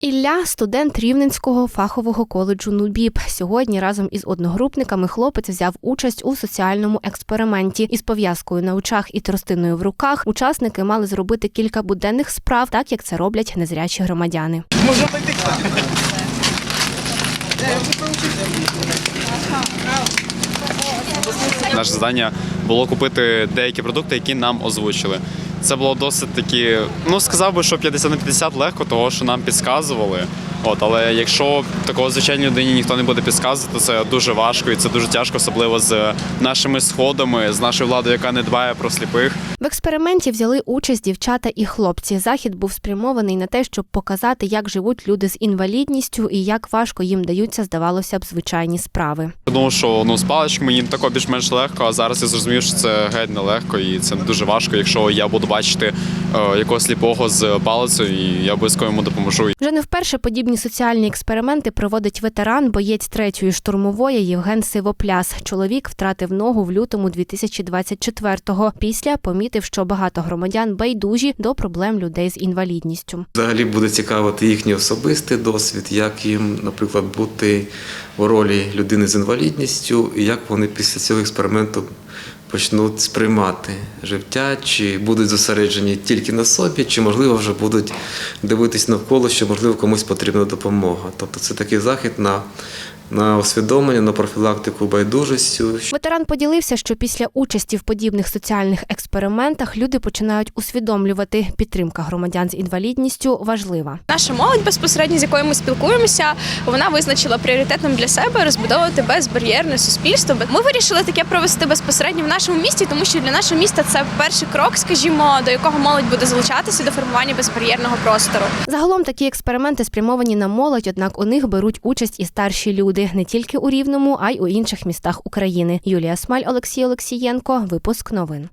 Ілля студент Рівненського фахового коледжу НУБІП. Сьогодні разом із одногрупниками хлопець взяв участь у соціальному експерименті. Із пов'язкою на очах і тростиною в руках учасники мали зробити кілька буденних справ, так як це роблять незрячі громадяни. Наше завдання було купити деякі продукти, які нам озвучили. Це було досить таки, ну сказав би, що 50 на 50 легко, того що нам підказували. От, але якщо такого звичайній людині ніхто не буде підказувати, це дуже важко і це дуже тяжко, особливо з нашими сходами, з нашою владою, яка не дбає про сліпих. В експерименті взяли участь дівчата і хлопці. Захід був спрямований на те, щоб показати, як живуть люди з інвалідністю і як важко їм даються, здавалося б, звичайні справи. Тому що ну з паличками їм тако більш-менш легко, а зараз я зрозумів, що це геть нелегко і це дуже важко. Якщо я буду бачити е, якогось сліпого з палицею, і я обов'язково йому допоможу. Вже не вперше подібні соціальні експерименти проводить ветеран, боєць третьої штурмової Євген Сивопляс. Чоловік втратив ногу в лютому 2024-го. Після помітив, що багато громадян байдужі до проблем людей з інвалідністю. Взагалі буде цікавити їхній особистий досвід, як їм, наприклад, бути у ролі людини з інвалідністю, і як вони після цього експерименту почнуть сприймати життя, чи будуть зосереджені тільки на собі, чи можливо вже будуть дивитись навколо, що можливо комусь потрібна допомога. Тобто це такий захід на, на усвідомлення, на профілактику байдужості. Ветеран поділився, що після участі в подібних соціальних експериментах люди починають усвідомлювати, підтримка громадян з інвалідністю важлива. Наша молодь безпосередньо, з якою ми спілкуємося, вона визначила пріоритетним для себе розбудовувати безбар'єрне суспільство. Ми вирішили таке провести безпосередньо в нашому місті, тому що для нашого міста це перший крок, скажімо, до якого молодь буде залучатися до формування безбар'єрного простору. Загалом такі експерименти спрямовані на молодь, однак у них беруть участь і старші люди не тільки у Рівному, а й у інших містах України. Юлія Смаль, Олексій Олексієнко. Випуск новин.